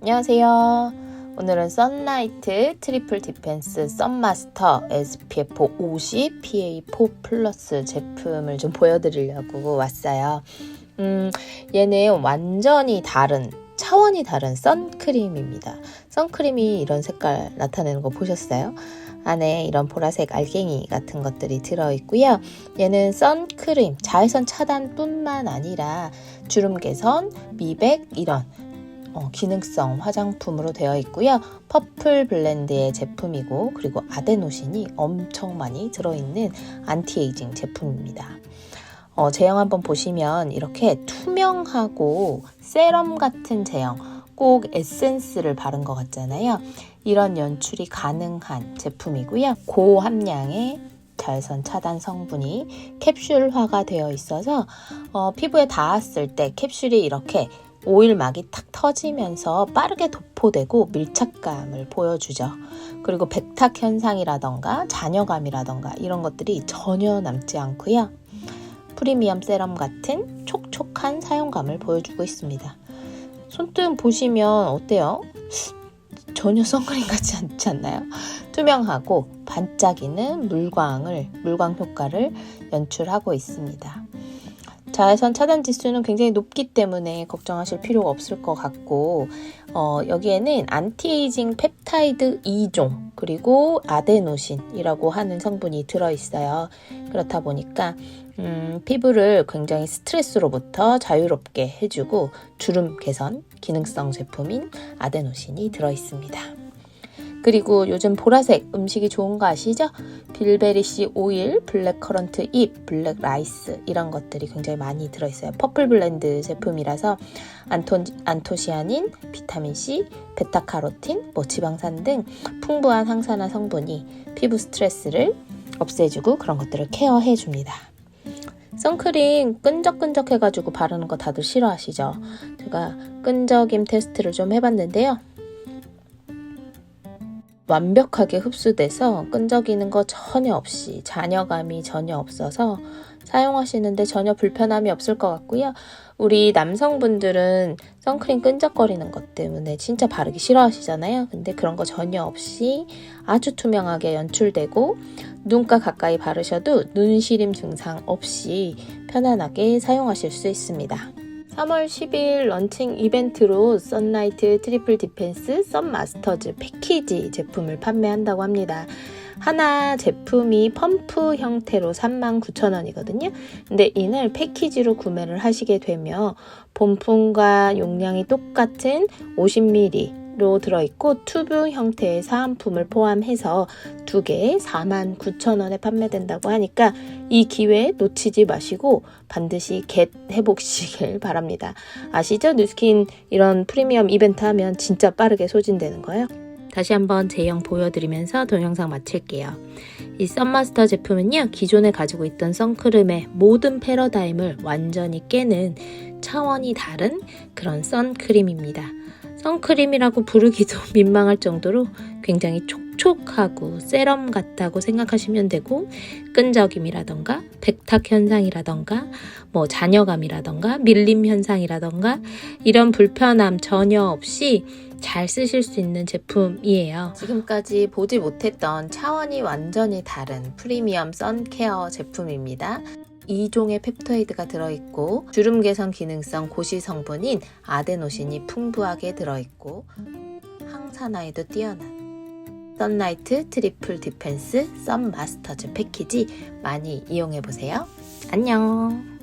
안녕하세요. 오늘은 썬라이트 트리플 디펜스 썬마스터 SPF 50 PA4 플러스 제품을 좀 보여드리려고 왔어요. 음, 얘는 완전히 다른 차원이 다른 선크림입니다. 선크림이 이런 색깔 나타내는 거 보셨어요? 안에 이런 보라색 알갱이 같은 것들이 들어있고요. 얘는 선크림, 자외선 차단뿐만 아니라 주름 개선, 미백 이런 어, 기능성 화장품으로 되어 있고요. 퍼플 블렌드의 제품이고 그리고 아데노신이 엄청 많이 들어있는 안티에이징 제품입니다. 어, 제형 한번 보시면 이렇게 투명하고 세럼 같은 제형, 꼭 에센스를 바른 것 같잖아요. 이런 연출이 가능한 제품이고요. 고함량의 자외선 차단 성분이 캡슐화가 되어 있어서 어, 피부에 닿았을 때 캡슐이 이렇게 오일막이 탁 터지면서 빠르게 도포되고 밀착감을 보여주죠. 그리고 백탁 현상이라던가 잔여감이라던가 이런 것들이 전혀 남지 않고요. 프리미엄 세럼 같은 촉촉한 사용감을 보여주고 있습니다. 손등 보시면 어때요? 전혀 선크림 같지 않지 않나요? 투명하고 반짝이는 물광을 물광 효과를 연출하고 있습니다. 자외선 차단 지수는 굉장히 높기 때문에 걱정하실 필요가 없을 것 같고 어, 여기에는 안티에이징 펩타이드 2종 그리고 아데노신이라고 하는 성분이 들어있어요. 그렇다 보니까 음, 피부를 굉장히 스트레스로부터 자유롭게 해주고 주름 개선 기능성 제품인 아데노신이 들어있습니다. 그리고 요즘 보라색 음식이 좋은 거 아시죠? 빌베리씨 오일, 블랙커런트 잎, 블랙 라이스 이런 것들이 굉장히 많이 들어있어요. 퍼플 블렌드 제품이라서 안토, 안토시아닌, 비타민C, 베타카로틴, 뭐 지방산 등 풍부한 항산화 성분이 피부 스트레스를 없애주고 그런 것들을 케어해 줍니다. 선크림 끈적끈적 해가지고 바르는 거 다들 싫어하시죠? 제가 끈적임 테스트를 좀 해봤는데요. 완벽하게 흡수돼서 끈적이는 거 전혀 없이 잔여감이 전혀 없어서 사용하시는데 전혀 불편함이 없을 것 같고요. 우리 남성분들은 선크림 끈적거리는 것 때문에 진짜 바르기 싫어하시잖아요. 근데 그런 거 전혀 없이 아주 투명하게 연출되고 눈가 가까이 바르셔도 눈시림 증상 없이 편안하게 사용하실 수 있습니다. 3월 10일 런칭 이벤트로 썬라이트 트리플 디펜스 썬마스터즈 패키지 제품을 판매한다고 합니다. 하나 제품이 펌프 형태로 39,000원이거든요. 근데 이날 패키지로 구매를 하시게 되면 본품과 용량이 똑같은 50ml 로 들어있고 튜브 형태의 사은품을 포함해서 두 개에 49,000원에 판매된다고 하니까 이 기회 놓치지 마시고 반드시 겟 해보시길 바랍니다. 아시죠? 뉴스킨 이런 프리미엄 이벤트 하면 진짜 빠르게 소진되는 거예요. 다시 한번 제형 보여드리면서 동영상 마칠게요. 이 썬마스터 제품은요, 기존에 가지고 있던 선크림의 모든 패러다임을 완전히 깨는 차원이 다른 그런 선크림입니다. 선크림이라고 부르기도 민망할 정도로 굉장히 촉촉하고 세럼 같다고 생각하시면 되고 끈적임이라던가 백탁 현상이라던가 뭐 잔여감이라던가 밀림 현상이라던가 이런 불편함 전혀 없이 잘 쓰실 수 있는 제품이에요. 지금까지 보지 못했던 차원이 완전히 다른 프리미엄 선케어 제품입니다. 2종의 펩토이드가 들어있고 주름 개선 기능성 고시 성분인 아데노신이 풍부하게 들어있고 항산화에도 뛰어난 썬라이트 트리플 디펜스 썬 마스터즈 패키지 많이 이용해보세요. 안녕!